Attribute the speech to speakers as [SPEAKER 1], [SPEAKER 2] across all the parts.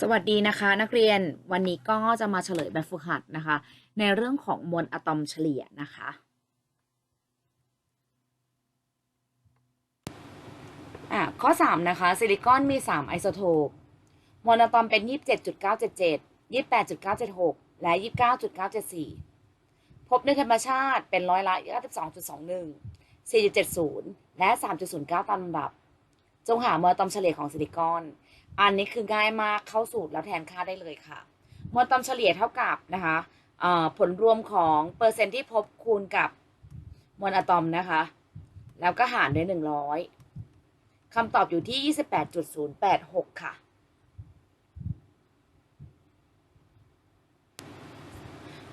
[SPEAKER 1] สวัสดีนะคะนักเรียนวันนี้ก็จะมาเฉลยแบบฝึกหัดนะคะ ในเรื่องของมวลอะตอมเฉลี่ยนะคะ อะข้อ 3 นะคะ ซิลิคอนมี 3 ไอโซโทปมวลอะตอมเป็น 27.977 28.976 และ 29.974 พบในธรรมชาติเป็นร้อยละ92.21 4.70 และ 3.09 ตามลำดับ จงหามวลอะตอมเฉลี่ยของซิลิคอน อันนี้คือง่ายมากเข้าสูตรแล้วแทนค่าได้เลยค่ะมวลตอมเฉลี่ยเท่ากับนะคะผลรวมของเปอร์เซ็นต์ที่พบคูณกับมวลอะตอมนะคะ แล้วก็หารด้วยหนึ่งร้อยคำตอบอยู่ที่28.086ค่ะ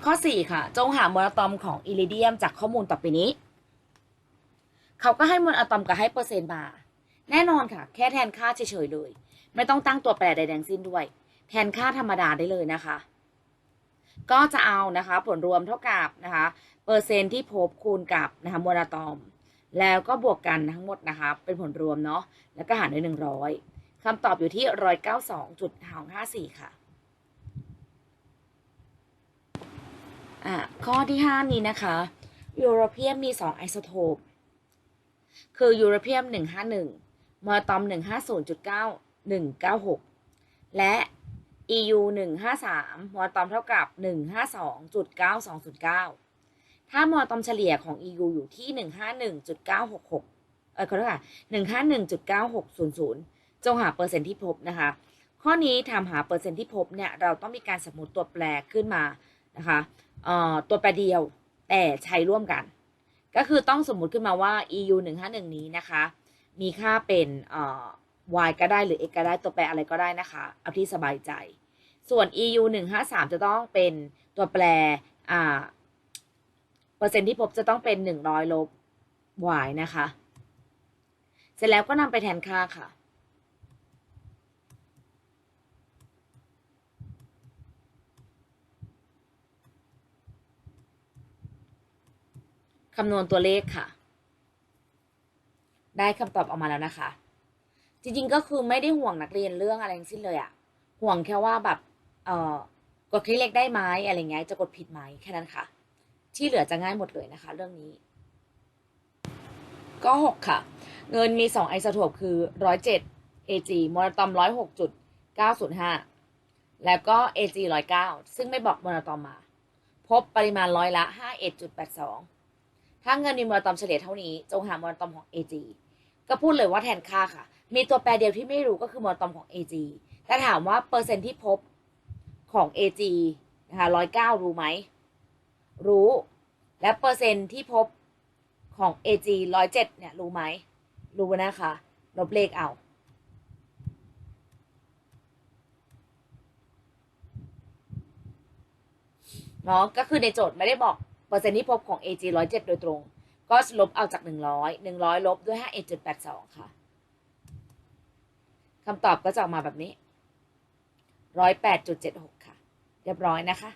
[SPEAKER 1] ข้อ4ค่ะ จงหามวลอะตอมของอิริเดียมจากข้อมูลต่อไปนี้ เขาก็ให้มวลอะตอมกับให้เปอร์เซ็นต์มา แน่นอนค่ะ แค่แทนค่าเฉยๆเลย ไม่ต้องตั้งตัวแปรใดๆทั้งสิ้นด้วย แทนค่าธรรมดาได้เลยนะคะ ก็จะเอานะคะ ผลรวมเท่ากับนะคะ เปอร์เซ็นต์ที่พบคูณกับนะคะมวลอะตอม แล้วก็บวกกันทั้งหมดนะคะ เป็นผลรวมเนาะแล้วก็หารด้วยหนึ่งร้อยคำตอบอยู่ที่ร้อยเก้าสองจุดห้าสี่ค่ะอะ ข้อที่ห้านี้นะคะยูโรเพียมมีสองไอโซโทป คือยูโรเพียมหนึ่งห้าหนึ่ง มอตอมหนึ่งห้าศูนย์จุดเก้าหนึ่งเก้าหกและ EU หนึ่งห้าสามมอตอมเท่ากับหนึ่งห้าสองจุดเก้าสองศูนย์เก้าถ้ามอตอมเฉลี่ยของ EU อยู่ที่หนึ่งห้าหนึ่งจุดเก้าหกหกเออขอโทษค่ะหนึ่งห้าหนึ่งจุดเก้าหกศูนย์ศูนย์จงหาเปอร์เซ็นต์ที่พบนะคะ ข้อนี้ทำหาเปอร์เซ็นต์ที่พบเนี่ย เราต้องมีการสมมติตัวแปรขึ้นมานะคะเอ่อตัวแปรเดียวแต่ใช้ร่วมกัน ก็คือต้องสมมติขึ้นมาว่า EU 151 นี้นะคะ มีค่าเป็นเอ่อ y ก็ได้หรือ x ก็ได้ตัวแปรอะไรก็ได้นะคะ เอาที่สบายใจ ส่วน EU 153 จะต้องเป็นตัวแปรอ่าเปอร์เซ็นต์ที่พบจะต้องเป็น 100 ลบ y นะคะ เสร็จแล้วก็นำไปแทนค่าค่ะคำนวณตัวเลขค่ะ ได้คำตอบออกมาแล้วนะคะ จริงๆก็คือไม่ได้ห่วงนักเรียนเรื่องอะไรทั้งสิ้นเลยอะห่วงแค่ว่าแบบเออกดคลิกเลขได้ไหมอะไรเงี้ยจะกดผิดไหมแค่นั้นค่ะ ที่เหลือจะง่ายหมดเลยนะคะ เรื่องนี้ ก็ 6 ค่ะ เงินมี 2 ไอโซโทปคือ 107 Ag โมโนตอม 106.905 แล้วก็ Ag 109 ซึ่งไม่บอกโมโนตอมมา พบปริมาณร้อยละ 51.82 ถ้าเงินมีมอลตอมเฉลี่ยเท่านี้ จงหามอลตอมของ Ag ก็พูดเลยว่าแทนค่าค่ะ มีตัวแปรเดียวที่ไม่รู้ก็คือมอลตอมของ Ag แต่ถามว่าเปอร์เซ็นต์ที่พบของ Ag นะคะร้อยเก้ารู้ไหม รู้ และเปอร์เซ็นต์ที่พบของ Ag ร้อยเจ็ดเนี่ยรู้ไหม รู้นะคะลบเลขเอาเนาะก็คือในโจทย์ไม่ได้บอก เปอร์เซ็นต์ที่พบของ AG ร้อยเจ็ดโดยตรง ก็ลบเอาจากหนึ่งร้อยหนึ่งร้อยลบด้วยห้าเอ็ดจุดแปดสองค่ะคำตอบก็จะออกมาแบบนี้ร้อยแปดจุดเจ็ดหกค่ะ เรียบร้อยนะคะ